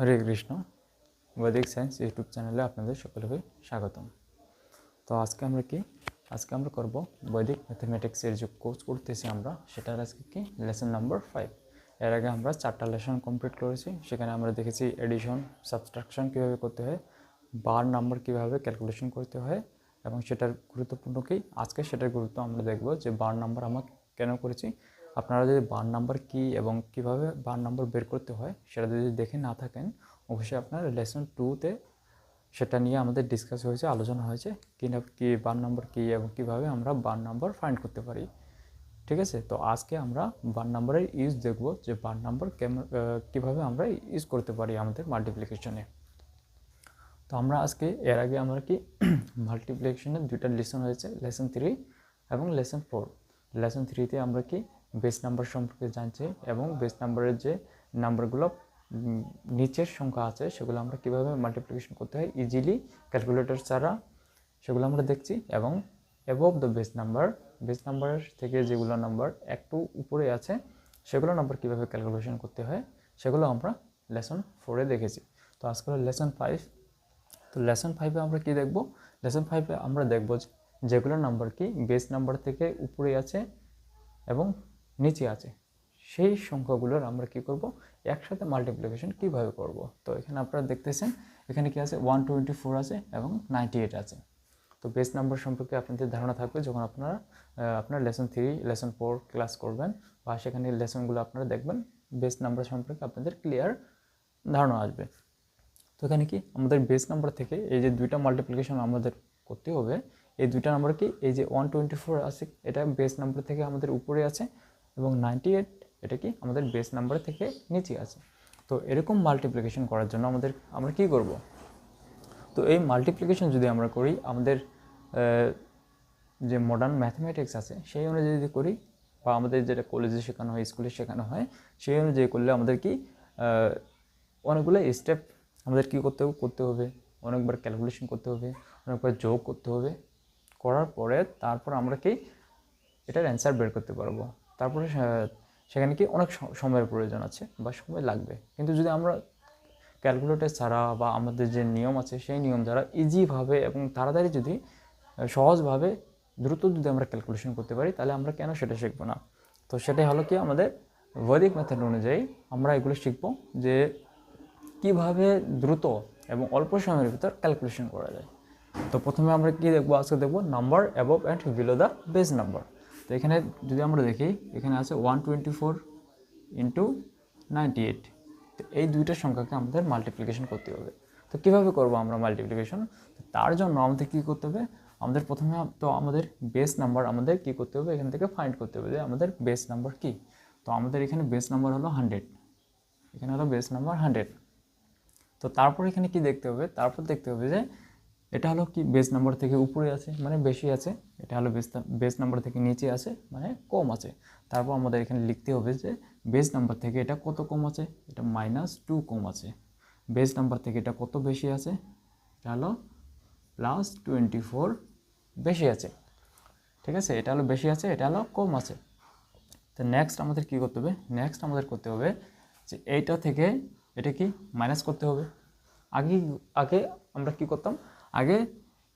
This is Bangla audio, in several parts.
হরে কৃষ্ণ। বৈদিক সায়েন্স ইউটিউব চ্যানেলে আপনাদের সকলকে স্বাগতম। তো আজকে আমরা কি? আজকে আমরা করব বৈদিক ম্যাথমেটিক্সের যে কোর্স করতেছি আমরা, সেটার আজকে কি? লেসন নাম্বার ফাইভ এর আগে আমরা চারটা লেসন কমপ্লিট করেছি, সেখানে আমরা দেখেছি এডিশন সাবস্ট্রাকশন কীভাবে করতে হয় বার নাম্বার কীভাবে ক্যালকুলেশন করতে হয়, এবং সেটার গুরুত্বপূর্ণ কি? আজকে সেটার গুরুত্ব আমরা দেখব যে বার নাম্বার আমরা কেন করেছি আপনারা যদি বার নাম্বার কী এবং কীভাবে বার নাম্বার বের করতে হয়, সেটা যদি দেখে না থাকেন, অবশ্যই আপনার লেসন টুতে সেটা নিয়ে আমাদের ডিসকাস হয়েছে, আলোচনা হয়েছে, কি না, কি বার নাম্বার কী এবং কীভাবে আমরা বার নাম্বার ফাইন্ড করতে পারি। ঠিক আছে? তো আজকে আমরা বার নাম্বারের ইউজ দেখব, যে বার নাম্বার কেমন কীভাবে আমরা ইউজ করতে পারি আমাদের মাল্টিপ্লিকেশনে তো আমরা আজকে, এর আগে আমরা কি মাল্টিপ্লিকেশনের দুইটা লেসন হয়েছে লেসন থ্রি এবং লেসন ফোর লেসন থ্রিতে আমরা কি বেস নাম্বার সম্পর্কে জানছি এবং বেস নাম্বারের যে নাম্বারগুলো নিচের সংখ্যা আছে, সেগুলো আমরা কীভাবে মাল্টিপ্লিকেশন করতে হয় ইজিলি ক্যালকুলেটর ছাড়া সেগুলো আমরা দেখছি এবং above the base number base নাম্বারের থেকে যেগুলো নাম্বার একটু উপরে আছে, সেগুলো নাম্বার কীভাবে ক্যালকুলেশন করতে হয়, সেগুলো আমরা লেসন ফোরে দেখেছি। তো আজকে লেসন ফাইভ তো লেসন ফাইভে আমরা কি দেখব? লেসন ফাইভে আমরা দেখব যেগুলো নাম্বার কি বেস নাম্বার থেকে উপরে আছে এবং নিচে আছে। সেই সংখ্যাগুলোর আমরা কি করব? একসাথে মাল্টিপ্লিকেশন কীভাবে করব? তো এখানে আপনারা দেখতেছেন, এখানে কি আছে? ওয়ান টোয়েন্টি ফোর আছে এবং নাইনটি এইট আছে। তো বেস নাম্বার সম্পর্কে আপনাদের ধারণা থাকবে, যখন আপনারা আপনার lesson three lesson four class করবেন বা সেখানে লেসনগুলো আপনারা দেখবেন বেস নাম্বার সম্পর্কে আপনাদের ক্লিয়ার ধারণা আসবে। তো এখানে কি? আমাদের বেস নাম্বার থেকে এই যে দুইটা মাল্টিপ্লিকেশন আমাদের করতে হবে, এই দুইটা নাম্বার কি? এই যে ওয়ান টোয়েন্টি ফোর আছে, এটা বেস নাম্বার থেকে আমাদের উপরে আছে। এবং নাইনটি এইট এটা কি আমাদের বেস নাম্বার থেকে নিচে আছে। তো এরকম মাল্টিপ্লিকেশন করার জন্য আমাদের, আমরা কি করব? তো এই মাল্টিপ্লিকেশন যদি আমরা করি, আমাদের যে মডার্ন ম্যাথমেটিক্স আছে, সেই অনুযায়ী যদি করি, বা আমাদের যেটা কলেজে শেখানো হয় স্কুলে শেখানো হয়, সেই অনুযায়ী করলে আমাদের কি অনেকগুলো স্টেপ আমাদের কী করতে করতে হবে। অনেকবার ক্যালকুলেশন করতে হবে, অনেকবার যোগ করতে হবে। করার পরে তারপর আমরা কি, এটার অ্যান্সার বের করতে পারব। তারপরে সেখানে কি অনেক সময়ের প্রয়োজন আছে বা সময় লাগবে। কিন্তু যদি আমরা ক্যালকুলেটর ছাড়া বা আমাদের যে নিয়ম আছে, সেই নিয়ম দ্বারা ইজিভাবে এবং তাড়াতাড়ি যদি সহজভাবে দ্রুত যদি আমরা ক্যালকুলেশন করতে পারি, তাহলে আমরা কেন সেটা শিখব না? তো সেটাই হলো কি আমাদের বৈদিক মেথড অনুযায়ী আমরা এগুলো শিখব যে কীভাবে দ্রুত এবং অল্প সময়ের ভিতর ক্যালকুলেশন করা যায়। তো প্রথমে আমরা কি দেখব? আজকে দেখব number above and below the base number তো এখানে যদি আমরা দেখি, এখানে আছে one twenty four into ninety eight তো এই দুইটা সংখ্যাকে আমাদের মাল্টিপ্লিকেশন করতে হবে। তো কীভাবে করব আমরা মাল্টিপ্লিকেশন তার জন্য আমাদের কী করতে হবে? আমাদের প্রথমে তো আমাদের বেস নাম্বার আমাদের কী করতে হবে? এখান থেকে ফাইন্ড করতে হবে যে আমাদের বেস নাম্বার কী? তো আমাদের এখানে বেস নাম্বার হলো হান্ড্রেড এখানে হলো বেস নাম্বার হান্ড্রেড তো তারপর এখানে কি দেখতে হবে? তারপর দেখতে হবে যে এটা হলো কি বেস নাম্বার থেকে উপরে আছে মানে বেশি আছে। এটা হলো বেস বেস নাম্বার থেকে নিচে আছে মানে কম আছে। তারপর আমাদের এখানে লিখতে হবে যে বেস নাম্বার থেকে এটা কত কম আছে? এটা মাইনাস টু কম আছে। বেস নাম্বার থেকে এটা কত বেশি আছে? এটা হলো প্লাস টোয়েন্টি ফোর বেশি আছে। ঠিক আছে? এটা হলো বেশি আছে, এটা হলো কম আছে। তো নেক্সট আমাদের কী করতে হবে? নেক্সট আমাদের করতে হবে যে এইটা থেকে এটা কি মাইনাস করতে হবে। আগে আগে আমরা কি করতাম? আগে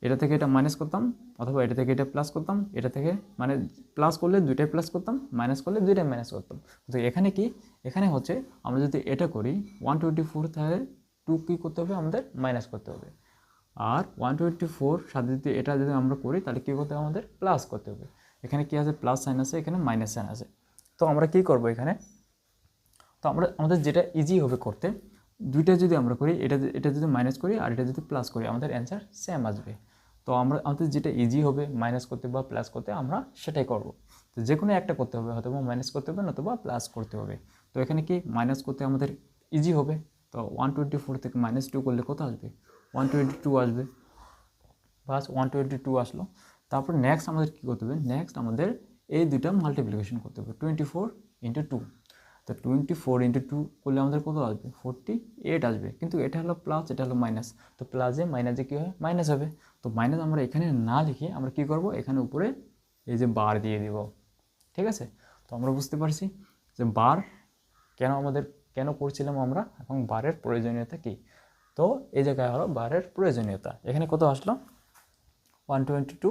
এটা থেকে এটা মাইনাস করতাম, অথবা এটা থেকে এটা প্লাস করতাম, এটা থেকে মানে প্লাস করলে দুইটাই প্লাস করতাম মাইনাস করলে দুইটাই মাইনাস করতাম। তো এখানে কি? এখানে হচ্ছে আমরা যদি এটা করি ওয়ান টোয়েন্টি ফোর তাহলে টু কী করতে হবে? আমাদের মাইনাস করতে হবে। আর ওয়ান টোয়েন্টি ফোর সাথে যদি এটা যদি আমরা করি, তাহলে কী করতে হবে? আমাদের প্লাস করতে হবে। এখানে কী আছে? প্লাস সাইন আছে, এখানে মাইনাস সাইন আছে। তো আমরা কী করব এখানে? তো আমরা, আমাদের যেটা ইজি হবে করতে দুইটা যদি আমরা করি, এটা এটা যদি মাইনাস করি আর এটা যদি প্লাস করি, আমাদের অ্যান্সার সেম আসবে। তো আমরা, আমাদের যেটা ইজি হবে মাইনাস করতে বা প্লাস করতে আমরা সেটাই করব। তো যে কোনো একটা করতে হবে হয়তো মাইনাস করতে হবে, নতুবা প্লাস করতে হবে। তো এখানে কি মাইনাস করতে আমাদের ইজি হবে? তো ওয়ান টোয়েন্টি ফোর থেকে মাইনাস টু করলে কত আসবে? ওয়ান টোয়েন্টি টু আসবে। বাস ওয়ান টোয়েন্টি টু আসলো। তারপর নেক্সট আমাদের কী করতে হবে? নেক্সট আমাদের এই দুইটা মাল্টিপ্লিকেশন করতে হবে। টোয়েন্টি ফোর ইন্টু টু তো টোয়েন্টি ফোর ইন্টু টু করলে আমাদের কত আসবে? ফোরটি এইট আসবে। কিন্তু এটা হলো প্লাস এটা হলো মাইনাস তো প্লাসে মাইনাসে কী হয়? মাইনাস হবে। তো মাইনাস আমরা এখানে না লিখে আমরা কী করব? এখানে উপরে এই যে বার দিয়ে দিব। ঠিক আছে? তো আমরা বুঝতে পারছি যে বার কেন আমাদের, কেন করছিলাম আমরা? এবং বারের প্রয়োজনীয়তা কী? তো এই জায়গায় হলো বারের প্রয়োজনীয়তা। এখানে কত আসলো? ওয়ান টোয়েন্টি টু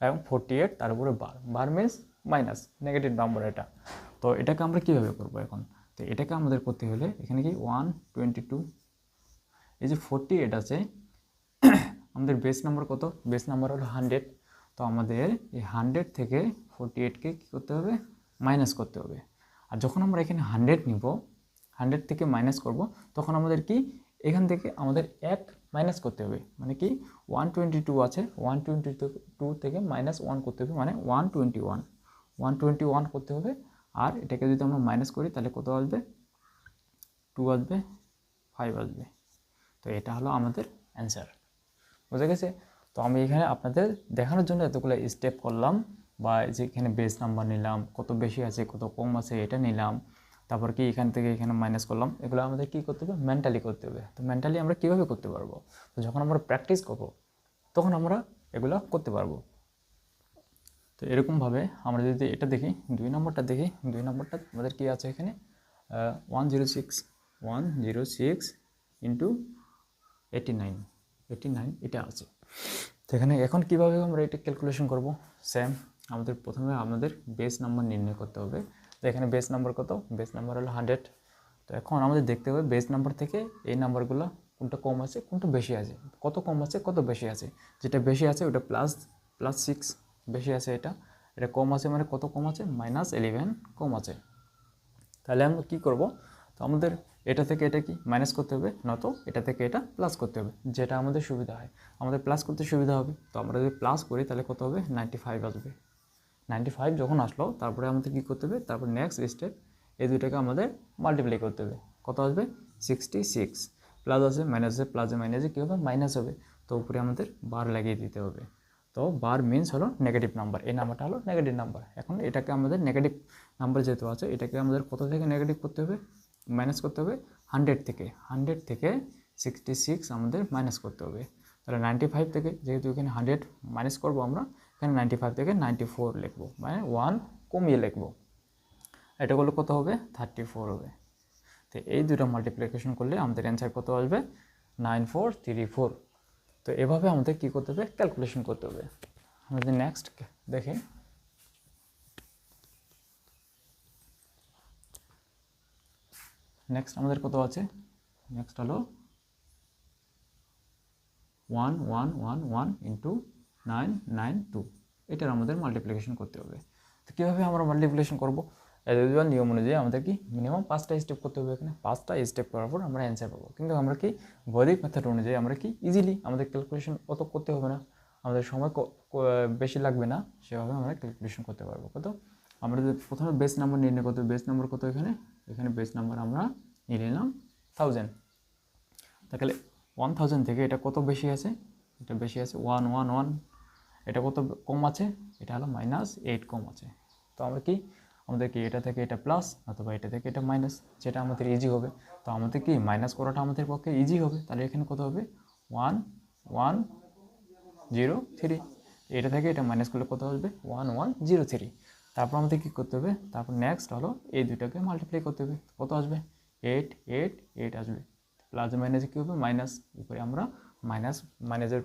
এবং ফোরটি এইট তার উপরে bar bar means minus negative number এটা। তো এটাকে আমরা কীভাবে করব এখন? তো এটাকে আমাদের করতে হলে এখানে কি ওয়ান টোয়েন্টি টু এই যে ফোরটি এইট আছে, আমাদের বেস নাম্বার কত? বেস নাম্বার হলো হান্ড্রেড তো আমাদের এই হান্ড্রেড থেকে ফোরটি এইটকে কী করতে হবে? মাইনাস করতে হবে। আর যখন আমরা এখানে হান্ড্রেড নিব হান্ড্রেড থেকে মাইনাস করব, তখন আমাদের কি? এখান থেকে আমাদের এক মাইনাস করতে হবে। মানে কি? ওয়ান টোয়েন্টি টু আছে ওয়ান টোয়েন্টি টু থেকে মাইনাস ওয়ান করতে হবে মানে one twenty one one twenty one করতে হবে। আর এটাকে যদি আমরা মাইনাস করি, তাহলে কত আসবে? টু আসবে ফাইভ আসবে। তো এটা হলো আমাদের অ্যান্সার বুঝে গেছে? তো আমি এখানে আপনাদের দেখানোর জন্য এতগুলো স্টেপ করলাম বা এই যে এখানে বেস নাম্বার নিলাম, কত বেশি আছে, কত কম আছে, এটা নিলাম। তারপর কি এখান থেকে এখানে মাইনাস করলাম, এগুলো আমাদের কী করতে হবে? মেন্টালি করতে হবে। তো মেন্টালি আমরা কীভাবে করতে পারব? তো যখন আমরা প্র্যাকটিস করব, তখন আমরা এগুলো করতে পারব। তো এরকমভাবে আমরা যদি এটা দেখি, দুই নম্বরটা দেখি, দুই নম্বরটা আমাদের কী আছে এখানে? One zero six one zero six into eighty nine eighty nine এটা আছে। তো এখানে এখন কীভাবে আমরা এটা ক্যালকুলেশন করব? সেম আমাদের প্রথমে আমাদের বেস নাম্বার নির্ণয় করতে হবে। তো এখানে বেস নাম্বার কত? বেস নাম্বার হলো হান্ড্রেড তো এখন আমাদের দেখতে হবে বেস নাম্বার থেকে এই নাম্বারগুলো কোনটা কম আছে, কোনটা বেশি আছে। কত কম আছে, কত বেশি আছে। যেটা বেশি আছে, ওটা প্লাস প্লাস সিক্স বেশি আছে এটা। এটা কম আছে মানে কত কম আছে? মাইনাস ইলেভেন কম আছে। তাহলে আমরা কী করব? তো আমাদের এটা থেকে এটা কি? মাইনাস করতে হবে, নয়তো এটা থেকে এটা প্লাস করতে হবে, যেটা আমাদের সুবিধা হয়। আমাদের প্লাস করতে সুবিধা হবে। তো আমরা যদি প্লাস করি, তাহলে কত হবে? নাইনটি ফাইভ আসবে। নাইনটি ফাইভ যখন আসলো, তারপরে আমাদের কী করতে হবে? তারপর নেক্সট স্টেপ এই দুইটাকে আমাদের মাল্টিপ্লাই করতে হবে। কত আসবে? সিক্সটি সিক্স প্লাস আছে মাইনাস আছে প্লাসে মাইনাসে কী হবে? মাইনাস হবে। তো উপরে আমাদের বার লাগিয়ে দিতে হবে। তো বার মিনস হলো নেগেটিভ নাম্বার এই নাম্বারটা হলো নেগেটিভ নাম্বার এখন এটাকে আমাদের নেগেটিভ নাম্বার যেহেতু আছে, এটাকে আমাদের কত থেকে নেগেটিভ করতে হবে? মাইনাস করতে হবে। হান্ড্রেড থেকে। হান্ড্রেড থেকে সিক্সটি সিক্স আমাদের মাইনাস করতে হবে। তাহলে নাইনটি ফাইভ থেকে যেহেতু এখানে হান্ড্রেড মাইনাস করব আমরা, এখানে নাইনটি ফাইভ থেকে নাইনটি ফোর লিখব। মানে ওয়ান কমিয়ে লিখব। এটা করলে কত হবে? থার্টি ফোর হবে। তো এই দুটো মাল্টিপ্লিকেশন করলে আমাদের অ্যান্সার কত আসবে? নাইন ফোর থ্রি ফোর তো এভাবে আমাদের কী করতে হবে? ক্যালকুলেশন করতে হবে। আমাদের নেক্সট দেখি। নেক্সট আমাদের কত আছে? নেক্সট হলো one one one one into nine nine two এটার আমাদের মাল্টিপ্লিকেশন করতে হবে। তো কীভাবে আমরা মাল্টিপ্লিকেশন করব? এজুয়াল নিয়ম অনুযায়ী আমাদের কি মিনিমাম পাঁচটা স্টেপ করতে হবে এখানে। পাঁচটা স্টেপ করার পর আমরা অ্যান্সার পাবো। কিন্তু আমরা কি বৈদিক মেথড অনুযায়ী আমরা কি ইজিলি আমাদের ক্যালকুলেশন অত করতে হবে না। আমাদের সময় বেশি লাগবে না, সেভাবে আমরা ক্যালকুলেশন করতে পারব। কত? আমরা যদি প্রথমে বেস নাম্বার নির্ণয় করতে বেস নাম্বার কত এখানে? এখানে বেস নাম্বার আমরা নিয়ে নিলাম থাউজেন্ড তাহলে ওয়ান থাউজেন্ড থেকে এটা কত বেশি আছে? এটা বেশি আছে ওয়ান ওয়ান ওয়ান এটা কত কম আছে? এটা হলো মাইনাস এইট কম আছে। তো আমরা কি আমাদের কি এটা থেকে এটা প্লাস অথবা এটা থেকে এটা মাইনাস যেটা আমাদের ইজি হবে। তো আমাদের কি মাইনাস করাটা আমাদের পক্ষে ইজি হবে? তাহলে এখানে কত হবে? ওয়ান ওয়ান জিরো থ্রি এটা থেকে এটা মাইনাস করলে কত আসবে? ওয়ান ওয়ান জিরো থ্রি তারপর আমাদের কী করতে হবে? তারপর নেক্সট হলো এই দুইটাকে মাল্টিপ্লাই করতে হবে। কত আসবে? এইট এইট এইট আসবে। প্লাস মাইনাসে কী হবে? মাইনাস উপরে আমরা মাইনাস মাইনাসের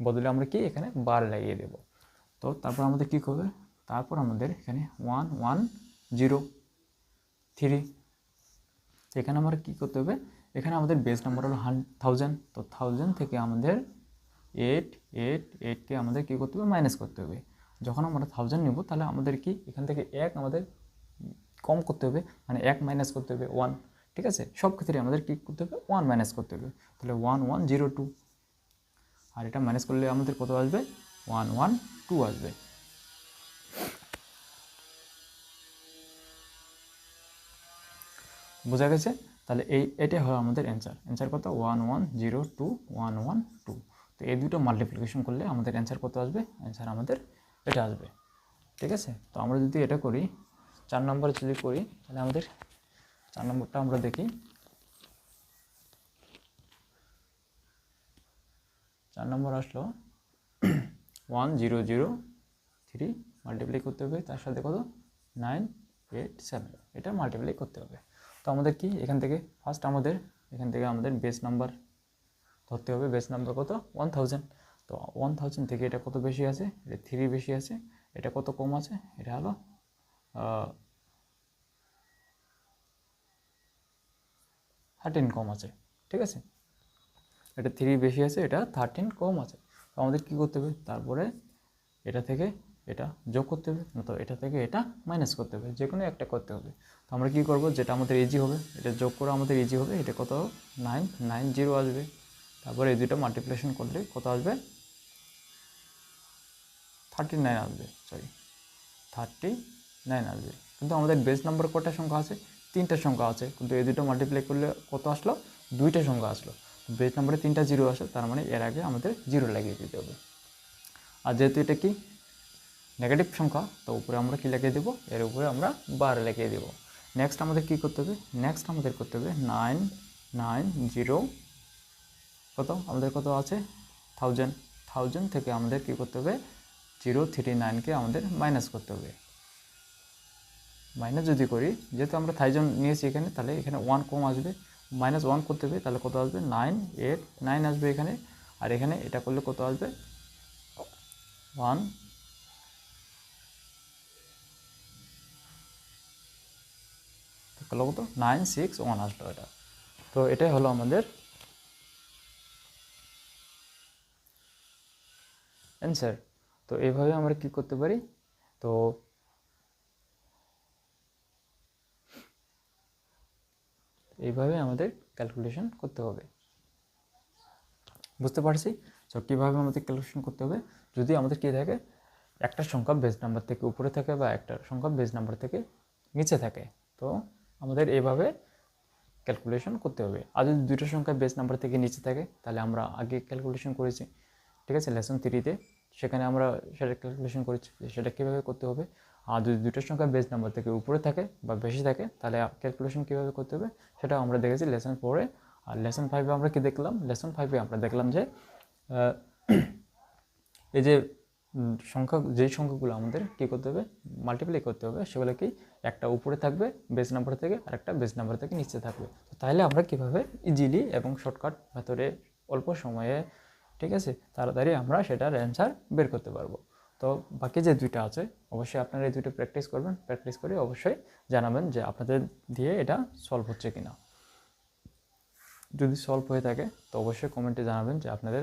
বদলে আমরা কি এখানে বার লাগিয়ে দেব। তো তারপর আমাদের কী করবে? তারপর আমাদের এখানে ওয়ান ওয়ান জিরো থ্রি এখানে আমরা কী করতে হবে? এখানে আমাদের বেস নাম্বার হলো হান থাউজেন্ড তো থাউজেন্ড থেকে আমাদের এইট এইট এইটকে আমাদের কী করতে হবে? মাইনাস করতে হবে। যখন আমরা থাউজেন্ড নেব, তাহলে আমাদের কি? এখান থেকে এক আমাদের কম করতে হবে। মানে এক মাইনাস করতে হবে ওয়ান ঠিক আছে? সব ক্ষেত্রে আমাদের কী করতে হবে? ওয়ান মাইনাস করতে হবে। তাহলে ওয়ান ওয়ান জিরো টু আর এটা মাইনাস করলে আমাদের কত আসবে? ওয়ান ওয়ান টু আসবে। বোঝা গেছে? তাহলে এই, এটাই হলো আমাদের অ্যান্সার অ্যান্সার কত? One one zero two one one two তো এই দুটো মাল্টিপ্লিকেশন করলে আমাদের অ্যান্সার কত আসবে? অ্যান্সার আমাদের এটা আসবে। ঠিক আছে? তো আমরা যদি এটা করি, চার নম্বরে যদি করি, তাহলে আমাদের চার নম্বরটা আমরা দেখি। চার নম্বর আসলো। One zero zero three multiply করতে হবে। তার সাথে কত? নাইন এইট সেভেন এটা মাল্টিপ্লাই করতে হবে। তো আমাদের কি? এখান থেকে ফার্স্ট আমাদের, এখান থেকে আমাদের বেস নাম্বার ধরতে হবে। বেস নাম্বার কত? ওয়ান থাউজেন্ড তো ওয়ান থাউজেন্ড থেকে এটা কত বেশি আছে? এটা থ্রি বেশি আছে। এটা কত কম আছে? এটা হলো থার্টিন কম আছে। ঠিক আছে? এটা থ্রি বেশি আছে, এটা থার্টিন কম আছে। তো আমাদের কী করতে হবে? তারপরে এটা থেকে এটা যোগ করতে হবে তো এটা থেকে এটা মাইনাস করতে হবে যে কোনো একটা করতে হবে। তো আমরা কী করব? যেটা আমাদের ইজি হবে, এটা যোগ করে আমাদের ইজি হবে, এটা কত? নাইন নাইন জিরো আসবে। তারপরে এই দুটো মাল্টিপ্লিকেশন করলে কত আসবে? থার্টি নাইন আসবে সরি থার্টি নাইন আসবে। কিন্তু আমাদের বেস নাম্বার কটা সংখ্যা আছে? তিনটা সংখ্যা আছে। কিন্তু এই দুটো মাল্টিপ্লাই করলে কত আসলো? দুইটা সংখ্যা আসলো। বেস নাম্বারে তিনটা জিরো আসে, তার মানে এর আগে আমাদের জিরো লাগিয়ে দিতে হবে। আর যেহেতু এটা কি? নেগেটিভ সংখ্যা, তো উপরে আমরা কী লাগিয়ে দেবো? এর উপরে আমরা বার লাগিয়ে দেবো। নেক্সট আমাদের কী করতে হবে? নেক্সট আমাদের করতে হবে নাইন নাইন জিরো কত? আমাদের কত আছে? থাউজেন্ড থাউজেন্ড থেকে আমাদের কী করতে হবে? জিরো থ্রি নাইনকে আমাদের মাইনাস করতে হবে। মাইনাস যদি করি, যেহেতু আমরা থাউজেন্ড নিয়েছি এখানে, তাহলে এখানে ওয়ান কম আসবে। মাইনাস ওয়ান করতে হবে, তাহলে কত আসবে? নাইন এইট নাইন আসবে এখানে। আর এখানে এটা করলে কত আসবে? ওয়ান কত? নাইন সিক্স ওয়ান আসলো এটা। তো এটাই হলো আমাদের অ্যান্সার তো এইভাবে আমরা কি করতে পারি? তো এইভাবে আমাদের ক্যালকুলেশন করতে হবে। বুঝতে পারছি? তো কীভাবে আমাদের ক্যালকুলেশন করতে হবে? যদি আমাদের কী থাকে, একটা সংখ্যা বেস নাম্বার থেকে উপরে থাকে বা একটা সংখ্যা বেস নাম্বার থেকে নিচে থাকে, তো আমাদের এভাবে ক্যালকুলেশন করতে হবে। আর যদি দুটো সংখ্যা বেস নাম্বার থেকে নিচে থাকে, তাহলে আমরা আগে ক্যালকুলেশন করেছি। ঠিক আছে? লেসন থ্রিতে সেখানে আমরা সেটা ক্যালকুলেশন করেছি সেটা কীভাবে করতে হবে। আর যদি দুটো সংখ্যা বেস নাম্বার থেকে উপরে থাকে বা বেশি থাকে, তাহলে ক্যালকুলেশন কীভাবে করতে হবে সেটা আমরা দেখেছি লেসন ফোরে আর লেসন ফাইভে আমরা কী দেখলাম? লেসন ফাইভে আমরা দেখলাম যে এই যে সংখ্যা, যেই সংখ্যাগুলো আমাদের কী করতে হবে? মাল্টিপ্লাই করতে হবে সেগুলো কি একটা উপরে থাকবে বেস নাম্বার থেকে আর একটা বেস নাম্বার থেকে নিচে থাকবে। তো তাহলে আমরা কীভাবে ইজিলি এবং শর্টকাট ভেতরে অল্প সময়ে, ঠিক আছে, তাড়াতাড়ি আমরা সেটার অ্যান্সার বের করতে পারব। তো বাকি যে দুইটা আছে, অবশ্যই আপনারা এই দুটো প্র্যাকটিস করবেন। প্র্যাকটিস করে অবশ্যই জানাবেন যে আপনাদের দিয়ে এটা সলভ হচ্ছে কি না যদি সলভ হয়ে থাকে, তো অবশ্যই কমেন্টে জানাবেন যে আপনাদের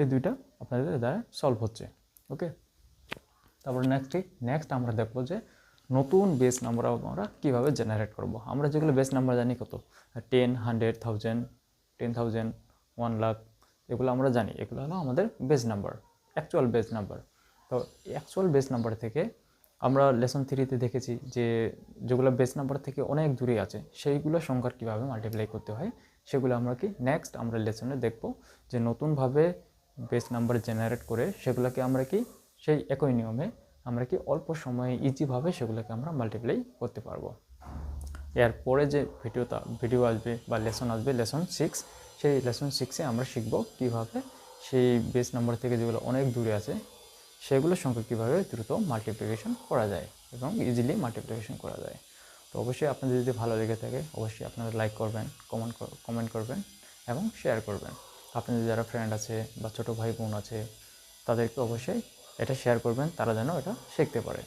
এই দুইটা আপনাদের দ্বারা সলভ হচ্ছে ওকে তারপর নেক্সটে নেক্সট আমরা দেখব যে নতুন বেস নাম্বার আমরা কীভাবে জেনারেট করব। আমরা যেগুলো বেস নাম্বার জানি কত? Ten hundred thousand ten thousand one lakh এগুলো আমরা জানি। এগুলো হলো আমাদের base number actual base number তো অ্যাকচুয়াল বেস নাম্বার থেকে আমরা লেসন থ্রিতে দেখেছি যে যেগুলো বেস নাম্বার থেকে অনেক দূরে আছে, সেইগুলো সংখ্যার কীভাবে মাল্টিপ্লাই করতে হয়, সেগুলো আমরা কি নেক্সট আমরা লেসনে দেখব যে নতুনভাবে বেস নাম্বার জেনারেট করে সেগুলোকে আমরা কি, সেই একই নিয়মে আমরা কি অল্প সময়ে ইজিভাবে সেগুলোকে আমরা মাল্টিপ্লাই করতে পারব। এরপরে যে ভিডিওটা ভিডিও আসবে বা লেসন আসবে লেসন সিক্স সেই লেসন সিক্সে আমরা শিখব কীভাবে সেই বেস নাম্বার থেকে যেগুলো অনেক দূরে আছে, সেগুলোর সংখ্যা কীভাবে দ্রুত মাল্টিপ্লিকেশন করা যায় এবং ইজিলি মাল্টিপ্লিকেশন করা যায়। তো অবশ্যই আপনাদের যদি ভালো লেগে থাকে, অবশ্যই আপনারা লাইক করবেন কমেন্ট কমেন্ট করবেন এবং শেয়ার করবেন। আপনাদের যারা ফ্রেন্ড আছে বা ছোটো ভাই বোন আছে, তাদেরকে অবশ্যই এটা শেয়ার করবেন, তারা যেন এটা শিখতে পারে।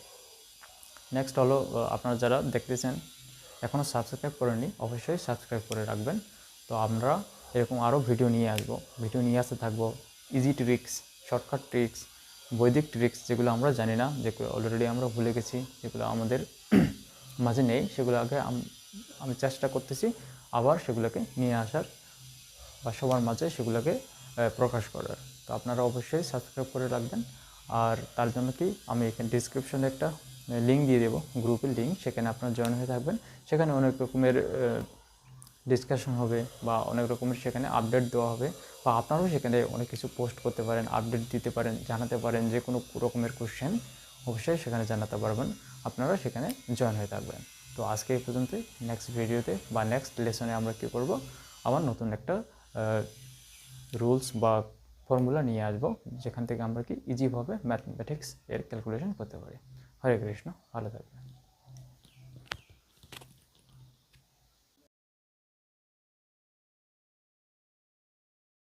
নেক্সট হলো আপনারা যারা দেখতেছেন এখনও সাবস্ক্রাইব করেননি, অবশ্যই সাবস্ক্রাইব করে রাখবেন। তো আমরা এরকম আরও ভিডিও নিয়ে আসব। ভিডিও নিয়ে আসতে থাকব ইজি ট্রিক্স শর্টকাট ট্রিক্স বৈদিক ট্রিক্স যেগুলো আমরা জানি না, যেগুলো অলরেডি আমরা ভুলে গেছি, যেগুলো আমাদের মাঝে নেই, সেগুলো আগে আমি চেষ্টা করতেছি আবার সেগুলোকে নিয়ে আসার বা সবার মাঝে সেগুলোকে প্রকাশ করার তো আপনারা অবশ্যই সাবস্ক্রাইব করে রাখবেন। আর তার জন্য কি আমি এখানে ডিসক্রিপশনে একটা লিঙ্ক দিয়ে দেবো গ্রুপের লিঙ্ক সেখানে আপনারা জয়েন হয়ে থাকবেন। সেখানে অনেক রকমের ডিসকাশন হবে বা অনেক রকমের সেখানে আপডেট দেওয়া হবে। বা আপনারাও সেখানে অনেক কিছু পোস্ট করতে পারেন আপডেট দিতে পারেন, জানাতে পারেন, যে কোনো রকমের কোশ্চেন অবশ্যই সেখানে জানাতে পারবেন। আপনারা সেখানে জয়েন হয়ে থাকবেন। তো আজকে এই পর্যন্তই। নেক্সট ভিডিওতে বা নেক্সট লেসনে আমরা কী করব? আবার নতুন একটা রুলস বা ফর্মুলা নিয়ে আসব, যেখান থেকে আমরা কি ইজিভাবে ম্যাথমেটিক্স এর ক্যালকুলেশন করতে পারি। হরে কৃষ্ণ, ভালো থাকবেন।